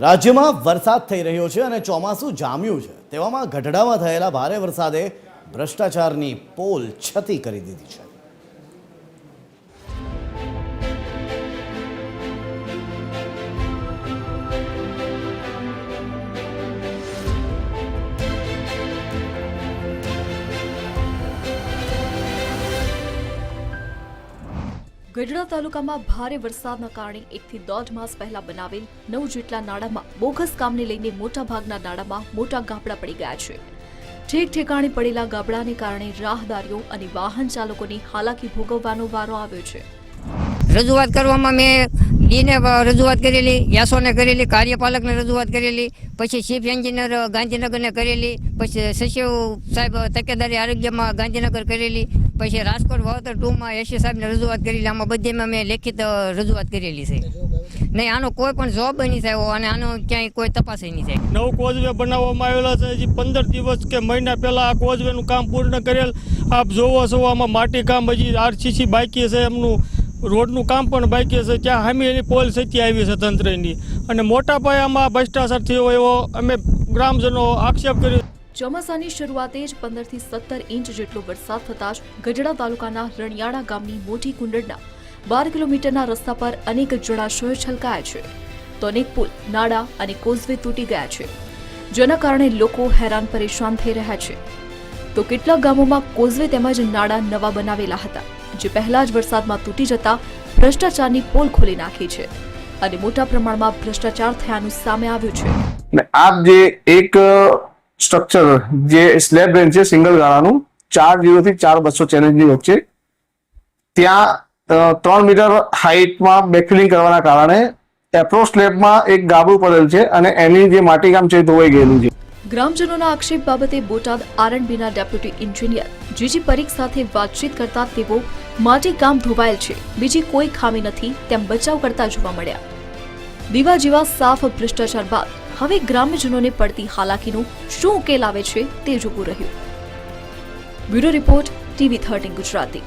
રાજ્યમાં વરસાદ થઈ રહ્યો છે અને ચોમાસું જામ્યું છે. તેવામાં ગઢડામાં થયેલા ભારે વરસાદે ભ્રષ્ટાચારની પોલ છતી કરી દીધી છે. ગઢડા તાલુકામાં ભારે વરસાદના કારણે એકથી દોઢ માસ પહેલા બનાવેલ નવ જેટલા નાળામાં બોગસ કામને લઈને મોટા ભાગના નાળામાં મોટા ગાબડા પડી ગયા છે. ઠેક ઠેકાણે પડેલા ગાબડાને કારણે રાહદારીઓ અને વાહન ચાલકોની હાલાકી ભોગવવાનો વારો આવ્યો છે. રજૂઆત કરવામાં મેં ડીને રજૂઆત કરેલી, યાસોને કરેલી, કાર્યપાલકને રજૂઆત કરેલી, પછી ચીફ એન્જિનિયર ગાંધીનગરને કરેલી, પછી સચિવ સાહેબ તકેદારી આરોગ્યમાં ગાંધીનગર કરેલી પછી રાજકોટ વાવતર ટુમાં એસી સાહેબને રજૂઆત કરેલી આમાં બધીમાં મેં લેખિત રજૂઆત કરેલી છે. નહીં આનો કોઈ પણ જોબ નહીં થયો અને આનો ક્યાંય કોઈ તપાસ નહીં થાય નવું કોઝવે બનાવવામાં આવેલા છે, હજી પંદર દિવસ કે મહિના પહેલાં આ કોઝવેનું કામ પૂર્ણ કરેલ. આપ જોવો છો, આમાં માટી કામ હજી આરસીસી બાકી છે, એમનું રોડનું કામ પણ બાકી છે, ત્યાં હામી એની પોલ સચ્ચી આવી છે તંત્રની. અને મોટા પાયામાં ભ્રષ્ટાચાર થયો એવો અમે ગ્રામજનો આક્ષેપ કર્યો. ચોમાસાની શરૂઆતે જ પંદરથી સત્તર ઇંચ જેટલો વરસાદ થતાં જ ગઢડા તાલુકાના રણિયાળા ગામની મોટી કુંડળના બાર કિલોમીટરના રસ્તા પર અનેક જળાશયો છલકાયા છે. તો અનેક પુલ, નાળા અને કોઝવે તૂટી ગયા છે. જેના કારણે લોકો હેરાન પરેશાન થઈ રહ્યા છે. તો કેટલાક ગામોમાં કોઝવે તેમજ નાળા નવા બનાવેલા હતા, જે પહેલા જ વરસાદમાં તૂટી જતા ભ્રષ્ટાચારની પોલ ખોલી નાખી છે અને મોટા પ્રમાણમાં ભ્રષ્ટાચાર થયાનું સામે આવ્યું છે. આપ જે એક સ્ટ્રક્ચર જે સ્લેબ રેન્જ છે સિંગલ ગાળાનું, ચાર જીરો થી ચાર બસો ચેલેન્જની વચ્ચે. ત્યાં ત્રણ મીટર હાઈટમાં બેકફિલિંગ કરવાના કારણે એપ્રોચ સ્લેબમાં એક ગાબડું પડેલ છે અને એની જે માટીકામ છે ધોવાઈ ગયેલું છે. ગ્રામજનોના આક્ષેપ બાબતે બોટાદ આરએનબીના ડેપ્યુટી એન્જિનિયર જીજી પરીખ સાથે વાતચીત કરતા તેઓ માટી કામ ધોવાયેલ છે, બીજી કોઈ ખામી નથી તેમ બચાવ કરતા જોવા મળ્યા. દીવા જેવા સાફ ભ્રષ્ટાચાર બાદ હવે ગ્રામ્યજનોને પડતી હાલાકીનો શું ઉકેલ આવે છે તે જોવું રહ્યું. Bureau report TV thirteen Gujarati.